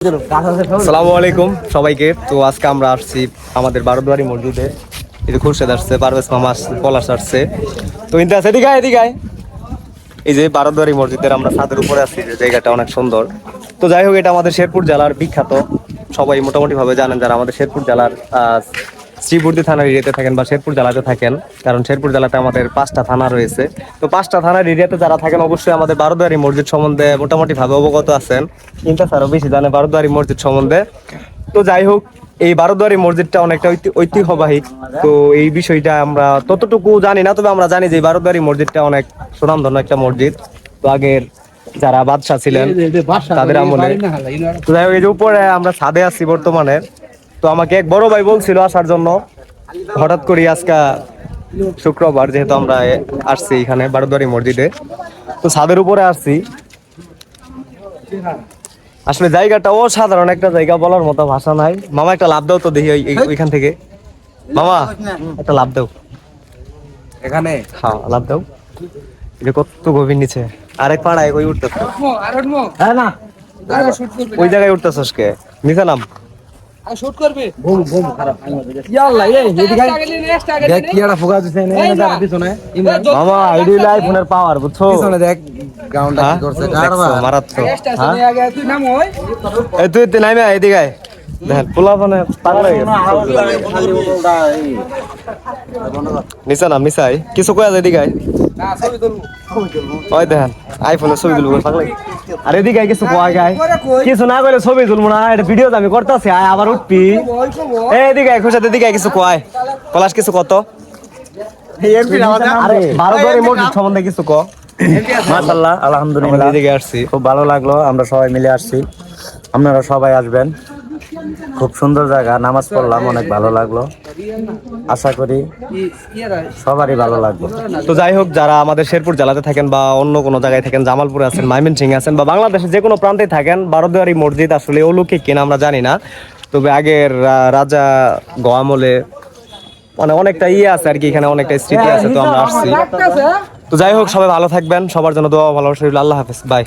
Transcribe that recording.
আসসালামু আলাইকুম সবাইকে। তো আজকে আমরা আসছি আমাদের বারোদুয়ারি মসজিদে। এই যে খুরশেদ আসছে, পারভেজ মামা আসছে, পলাশ আসছে। তো ইন্দা আছে, এদিকে এদিকে এই যে বারোদুয়ারি মসজিদের আমরা ছাদের উপরে আসছি যে জায়গাটা অনেক সুন্দর। তো যাই হোক, এটা আমাদের শেরপুর জেলার বিখ্যাত। সবাই মোটামুটি ভাবে জানেন যারা আমাদের শেরপুর জেলার শ্রীবর্দী থানার এরিয়াতে থাকেন বা শেরপুর জেলাতে থাকেন কারণ শেরপুর জেলাতে আমাদের পাঁচটা থানা রয়েছে। তো পাঁচটা থানার এরিয়াতে যারা থাকেন অবশ্যই আমাদের বারোদুয়ারি মসজিদ সম্বন্ধে মোটামুটি ভাবে অবগত আছেন। কিন্তু স্যারও বেশি জানে বারোদুয়ারি মসজিদ সম্বন্ধে। তো যাই হোক এই বারোদুয়ারি মসজিদটা অনেকটা ঐতিহ্যবাহী। তো এই বিষয়টা আমরা ততটুকু জানি না তবে আমরা জানি যে বারোদুয়ারি মসজিদটা অনেক সুনামধন্য একটা মসজিদ। তো আগের যারা বাদশাহ ছিলেন তাদের আমলে তো যাই হোক এই যে উপরে আমরা ছাদে আছি বর্তমানে। তো আমাকে এক বড় ভাই বলছিল আসার জন্য। হঠাৎ করে আজকে শুক্রবার যেহেতু আমরা আসছি এখানে বারোদুয়ারি মসজিদে। তো ছাদের উপরে আসছি। আসলে জায়গাটা অসাধারণ একটা জায়গা বলার মতো ভাষা নাই। মামা একটা লাভ দাও তো দেখি ওই- ওই- ওইখান থেকে। মামা একটা লাভ দাও। এখানে? হ্যাঁ লাভ দাও। এটা কত গভীর নিচে। আরেক পাড়ায় ওই উঠতেছ। হ্যাঁ না। ওই জায়গায় উঠতেছস কে? নিচে নাম। বুম বুম খারাপ ইয়াল্লা এই এদিকে দেখ কি একটা ফোকাস দিছে না তার পিছনে। মামা আইডি লাইফোনের পাওয়ার বুঝছ? পিছনে দেখ গ্রাউন্ডটা? কি করছে দেখছ, কারবার মারাত্মক। হ্যাঁ? এই তুই তুই নামে এদিকে আয়। দেখেন পোলা মানে পাগল হয়ে গেছে। নাম নিচে কিছু কয়া যায় এদিকে ওই দেখেন আইফোনে ছবি তুলবো পাগল আর এদিকে কিছু কয় গায় কিছু না কইলে ছবি তুলবো না এটা ভিডিও আমি করতেছি আয় আবার উঠবি। এই এদিকে খুশাতে এদিকে কিছু কয়। পলাশ কিছু কত? সম্বন্ধে কিছু ক। মাশাল্লাহ আলহামদুলিল্লাহ। এদিকে আসছি। খুব ভালো লাগল আমরা সবাই মিলে আসছি। আপনারা সবাই আসবেন। খুব সুন্দর জায়গা, নামাজ পড়লাম, অনেক ভালো লাগল। আশা করি সবারই ভালো লাগবে। তো যাই হোক, যারা আমাদের শেরপুর জেলাতে থাকেন বা অন্য কোনো জায়গায় থাকেন, জামালপুরে আছেন মাইমেনসিং আছেন বা বাংলাদেশের যে কোনো প্রান্তে থাকেন, বারোদুয়ারি মসজিদ আসলে অলৌকিক কিনা আমরা জানি না। তবে আগের রাজা গোয়ামলে মানে অনেকটা ইয়ে আছে আর কি, এখানে অনেকটা স্মৃতি আছে, তো আমরা আসছি। তো যাই হোক, সবাই ভালো থাকবেন, সবার জন্য দোয়া রইল। আল্লাহ হাফেজ, বাই।